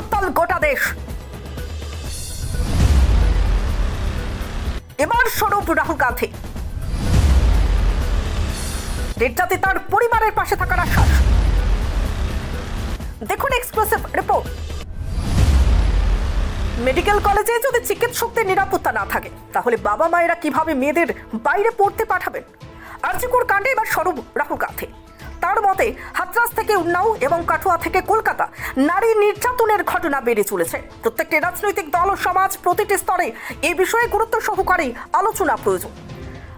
উত্তাল গোটা দেশ। এবার স্বরূপ রাহুল গান্ধী। নির্যাতে তার পরিবারের পাশে থাকার আশ্বাস। দেখুন এক্সক্লুসিভ রিপোর্ট। মেডিকেল কলেজে যদি চিকিৎসকদের নিরাপত্তা না থাকে, তাহলে বাবা মায়েরা কীভাবে মেয়েদের বাইরে পড়তে পাঠাবেন? আর্যিকুর কাণ্ডে এবার স্বরূপ রাহুল গান্ধী। তার মতে, হাতরাস থেকে উন্নাও এবং কাঠুয়া থেকে কলকাতা নারী নির্যাতনের ঘটনা বেড়ে চলেছে। প্রত্যেকটি রাজনৈতিক দল ও সমাজ প্রতিটি স্তরে এই বিষয়ে গুরুত্ব সহকারে আলোচনা প্রয়োজন।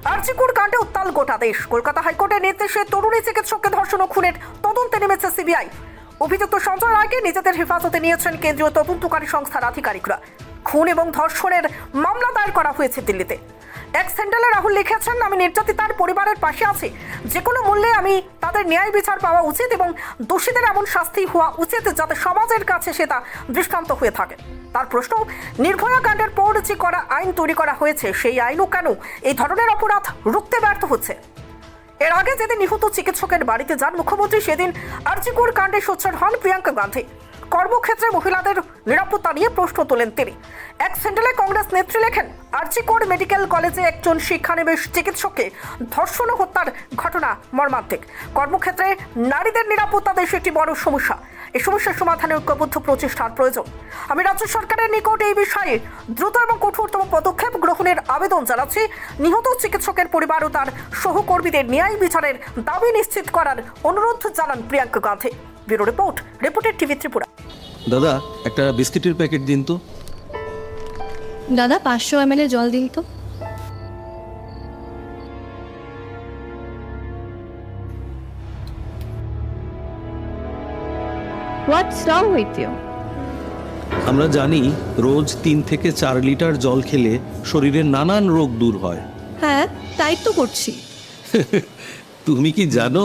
আর্জিকুর কাণ্ডে উত্তাল গোটা দেশ। কলকাতা হাইকোর্টের নির্দেশে তরুণী চিকিৎসককে ধর্ষণ ও খুনের তদন্তে নেমেছে সিবিআই। অভিযুক্ত সঞ্জয় রায়কে নিজেদের হেফাজতে নিয়েছেন কেন্দ্রীয় তদন্তকারী সংস্থার আধিকারিকরা। খুন এবং ধর্ষণের মামলা দায়ের করা হয়েছে দিল্লিতে। এক স্যান্ডেলে রাহুল লিখেছেন, আমি নির্যাতিতার পরিবারের পাশে আছি। যে কোনো মূল্যে আমি তাদের ন্যায় বিচার পাওয়া উচিত এবং দোষীদের এমন শাস্তি হওয়া উচিত যাতে সমাজের কাছে সে তা দৃষ্টান্ত হয়ে থাকে। তার প্রশ্ন, নির্ভয়া কাণ্ডের পর যে করা আইন তৈরি করা হয়েছে, সেই আইনও কেন এই ধরনের অপরাধ রুখতে ব্যর্থ হচ্ছে? এর আগে যেদিন নিহত চিকিৎসকের বাড়িতে যান মুখ্যমন্ত্রী, সেদিন আর্জিকোর কাণ্ডে সোচ্চার হন প্রিয়াঙ্কা গান্ধী। কর্মক্ষেত্রে মহিলাদের নিরাপত্তা নিয়ে প্রশ্ন তোলেন তিনি। এক সেন্ডেলে কংগ্রেস নেত্রী লেখেন আর্জিকোর মেডিকেল কলেজে একজন শিক্ষানবিশ চিকিৎসককে ধর্ষণ হত্যার ঘটনা মর্মান্তিক। কর্মক্ষেত্রে নারীদের নিরাপত্তা দেশে একটি বড় সমস্যা। এই সমস্যার সমাধানে ঐক্যবদ্ধ প্রচেষ্টার প্রয়োজন। আমি রাজ্য সরকারের নিকট এই বিষয়ে দ্রুত এবং কঠোরতম পদক্ষেপ গ্রহণের আবেদন জানাচ্ছি। নিহত চিকিৎসকের পরিবার ও তার সহকর্মীদের ন্যায় বিচারের দাবি নিশ্চিত করার অনুরোধ জানান প্রিয়াঙ্কা গান্ধী। ব্যুরো রিপোর্ট রিপোর্টের টিভি ত্রিপুরা। দাদা একটা বিস্কিটের প্যাকেট দিন তো। দাদা পাঁচশো এম জল দিন তো। হোয়াটস রং উইথ ইউ আমরা জানি রোজ তিন থেকে চার লিটার জল খেলে শরীরের নানান রোগ দূর হয়। হ্যাঁ তাই তো করছি। তুমি কি জানো